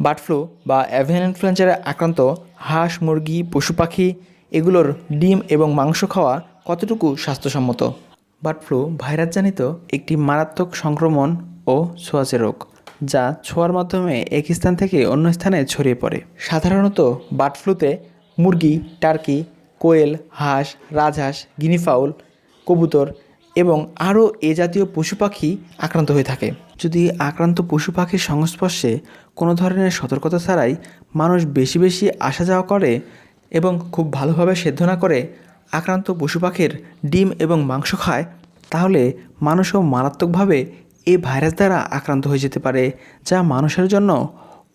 Bird flu বা avian ইনফ্লুয়েঞ্জারে আক্রান্ত হাঁস, মুরগি, পশু পাখি এগুলোর ডিম এবং মাংস খাওয়া কতটুকু স্বাস্থ্যসম্মত? বার্ড ফ্লু ভাইরাসজনিত একটি মারাত্মক সংক্রমণ ও ছোঁয়াচে রোগ, যা ছোঁয়ার মাধ্যমে এক স্থান থেকে অন্য স্থানে ছড়িয়ে পড়ে। সাধারণত বার্ড ফ্লুতে মুরগি, টার্কি, কোয়েল, হাঁস, রাজহাঁস, গিনিফাউল, কবুতর এবং আরও এ জাতীয় পশু পাখি আক্রান্ত হয়ে থাকে। যদি আক্রান্ত পশু পাখির সংস্পর্শে কোনো ধরনের সতর্কতা ছাড়াই মানুষ বেশি বেশি আসা যাওয়া করে এবং খুব ভালোভাবে সেদ্ধ না করে আক্রান্ত পশু পাখির ডিম এবং মাংস খায়, তাহলে মানুষও মারাত্মকভাবে এই ভাইরাস দ্বারা আক্রান্ত হয়ে যেতে পারে, যা মানুষের জন্য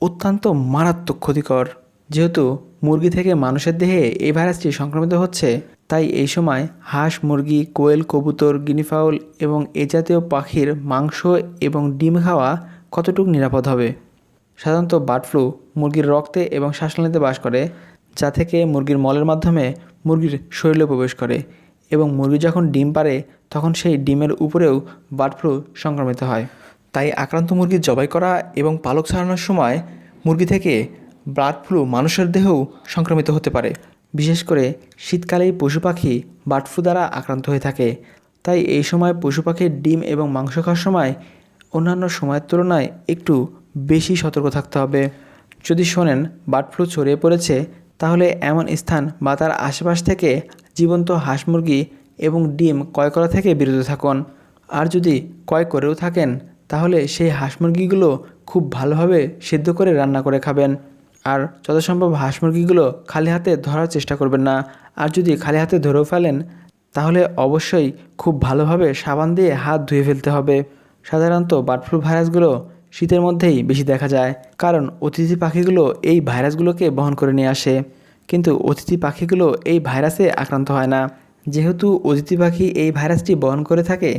অত্যন্ত মারাত্মক ক্ষতিকর। যেহেতু মুরগি থেকে মানুষের দেহে এই ভাইরাসটি সংক্রমিত হচ্ছে তাই এই সময় হাঁস, মুরগি, কোয়েল, কবুতর গিনিফাউল এবং এ জাতীয় পাখির মাংস এবং ডিম খাওয়া কতটুকু নিরাপদ হবে? সাধারণত বার্ড ফ্লু মুরগির রক্তে এবং শ্বাসনালীতে বাস করে, যা থেকে মুরগির মলের মাধ্যমে মুরগির শরীরে প্রবেশ করে এবং মুরগি যখন ডিম পারে তখন সেই ডিমের উপরেও বার্ড ফ্লু সংক্রমিত হয়। তাই আক্রান্ত মুরগি জবাই করা এবং পালক ছাড়ানোর সময় মুরগি থেকে বার্ড ফ্লু মানুষের দেহেও সংক্রমিত হতে পারে। বিশেষ করে শীতকালেই পশু পাখি বার্ড ফ্লু দ্বারা আক্রান্ত হয়ে থাকে। তাই এই সময় পশু পাখির ডিম এবং মাংস খাওয়ার সময় অন্যান্য সময়ের তুলনায় একটু বেশি সতর্ক থাকতে হবে। যদি শোনেন বার্ড ফ্লু ছড়িয়ে পড়েছে, তাহলে এমন স্থান বা তার আশেপাশ থেকে জীবন্ত হাঁস মুরগি এবং ডিম ক্রয় করা থেকে বিরত থাকুন। আর যদি ক্রয় করেও থাকেন, তাহলে সেই হাঁস মুরগিগুলো খুব ভালোভাবে সিদ্ধ করে রান্না করে খাবেন। আর যত সম্ভব হাঁস মুরগিগুলো খালি হাতে ধরার চেষ্টা করবেন না। আর যদি খালি হাতে ধরেও ফেলেন, তাহলে অবশ্যই খুব ভালোভাবে সাবান দিয়ে হাত ধুয়ে ফেলতে হবে। সাধারণত বার্ড ফ্লু ভাইরাসগুলো শীতের মধ্যেই বেশি দেখা যায়, কারণ অতিথি পাখিগুলো এই ভাইরাসগুলোকে বহন করে নিয়ে আসে। কিন্তু অতিথি পাখিগুলো এই ভাইরাসে আক্রান্ত হয় না। যেহেতু অতিথি পাখি এই ভাইরাসটি বহন করে থাকে,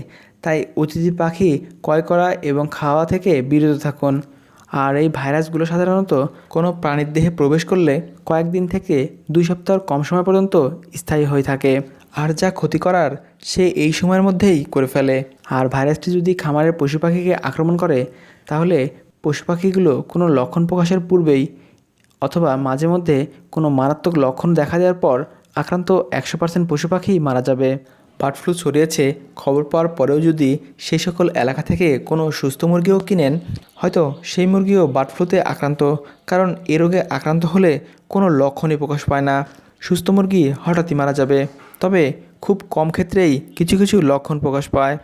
তাই অতিথি পাখি ক্রয় করা এবং খাওয়া থেকে বিরত থাকুন। আর এই ভাইরাসগুলো সাধারণত কোনো প্রাণীর দেহে প্রবেশ করলে কয়েকদিন থেকে দুই সপ্তাহ কম সময় পর্যন্ত স্থায়ী হয়ে থাকে আর যা ক্ষতি করার সে এই সময়ের মধ্যেই করে ফেলে। আর ভাইরাসটি যদি খামারের পশু পাখিকে আক্রমণ করে, তাহলে পশু পাখিগুলো কোনো লক্ষণ প্রকাশের পূর্বেই অথবা মাঝে মধ্যে কোনো মারাত্মক লক্ষণ দেখা দেওয়ার পর আক্রান্ত একশো পার্সেন্ট পশু পাখিই মারা যাবে। বার্ড ফ্লু ছড়িয়েছে, খবর পাওয়ার পরেও যদি সেই সকল এলাকা থেকে কোনো সুস্থ মুরগিও কিনেন, হয়তো সেই মুরগিও বার্ড ফ্লুতে আক্রান্ত। কারণ এ রোগে আক্রান্ত হলে কোনো লক্ষণই প্রকাশ পায় না। সুস্থ মুরগি হঠাৎই মারা যাবে। তবে খুব কম ক্ষেত্রেই কিছু কিছু লক্ষণ প্রকাশ পায়।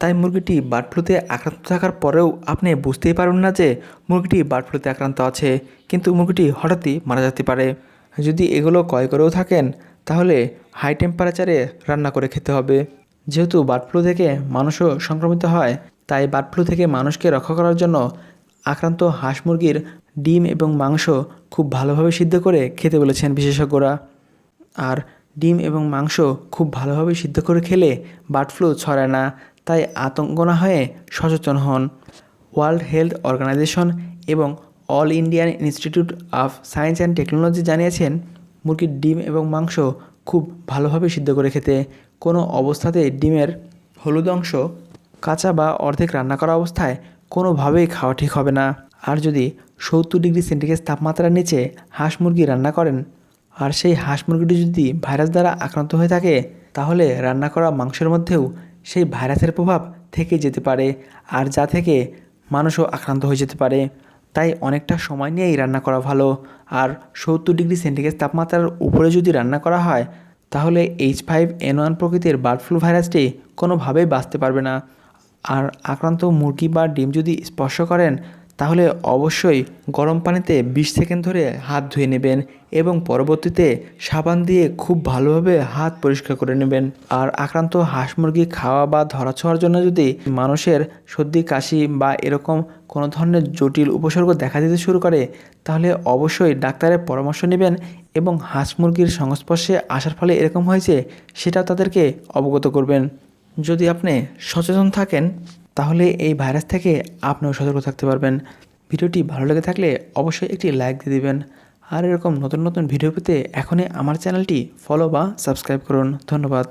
তাই মুরগিটি বার্ড ফ্লুতে আক্রান্ত থাকার পরেও আপনি বুঝতেই পারবেন না যে মুরগিটি বার্ড ফ্লুতে আক্রান্ত আছে, কিন্তু মুরগিটি হঠাৎই মারা যেতে পারে। যদি এগুলো ক্রয় করেও থাকেন তাহলে হাই টেম্পারেচারে রান্না করে খেতে হবে। যেহেতু বার্ড ফ্লু থেকে মানুষও সংক্রমিত হয়, তাই বার্ড ফ্লু থেকে মানুষকে রক্ষা করার জন্য আক্রান্ত হাঁস মুরগির ডিম এবং মাংস খুব ভালোভাবে সিদ্ধ করে খেতে বলেছেন বিশেষজ্ঞরা। আর ডিম এবং মাংস খুব ভালোভাবে সিদ্ধ করে খেলে বার্ড ফ্লু ছড়ায় না, তাই আতঙ্ক না হয়ে সচেতন হন। ওয়ার্ল্ড হেলথ অর্গানাইজেশন এবং all Indian institute of science and technology জানিয়েছেন মুরগির ডিম এবং মাংস খুব ভালোভাবে সিদ্ধ করে খেতে। কোনো অবস্থাতে ডিমের হলুদ অংশ, কাঁচা বা অর্ধেক রান্না করা অবস্থায় কোনোভাবেই খাওয়া ঠিক হবে না। আর যদি সত্তর ডিগ্রি সেন্টিগ্রেড তাপমাত্রার নিচে হাঁস মুরগি রান্না করেন, আর সেই হাঁস মুরগিটি যদি ভাইরাস দ্বারা আক্রান্ত হয়ে থাকে, তাহলে রান্না করা মাংসের মধ্যেও সেই ভাইরাসের প্রভাব থেকে যেতে পারে, আর যা থেকে মানুষও আক্রান্ত হয়ে যেতে পারে। তাই অনেকটা সময় নিয়েই রান্না করা ভালো। আর সত্তর ডিগ্রি সেন্টিগ্রেড তাপমাত্রার উপরে যদি রান্না করা হয়, তাহলে এইচ ফাইভ এন ওয়ান প্রকৃতির বার্ড ফ্লু ভাইরাসটি কোনোভাবেই বাঁচতে পারবে না। আর আক্রান্ত মুরগি বা ডিম যদি স্পর্শ করেন তাহলে অবশ্যই গরম পানিতে বিশ সেকেন্ড ধরে হাত ধুয়ে নেবেন এবং পরবর্তীতে সাবান দিয়ে খুব ভালোভাবে হাত পরিষ্কার করে নেবেন। আর আক্রান্ত হাঁস মুরগি খাওয়া বা ধরা ছোঁয়ার জন্য যদি মানুষের সর্দি, কাশি বা এরকম কোনো ধরনের জটিল উপসর্গ দেখা দিতে শুরু করে, তাহলে অবশ্যই ডাক্তারের পরামর্শ নেবেন এবং হাঁস মুরগির সংস্পর্শে আসার ফলে এরকম হয়েছে সেটাও তাদেরকে অবগত করবেন। যদি আপনি সচেতন থাকেন তাহলে এই ভাইরাস থেকে আপনিও সতর্ক থাকতে পারবেন। ভিডিওটি ভালো লেগে থাকলে অবশ্যই একটি লাইক দিয়ে দেবেন। আর এরকম নতুন নতুন ভিডিও পেতে এখনই আমার চ্যানেলটি ফলো বা সাবস্ক্রাইব করুন। ধন্যবাদ।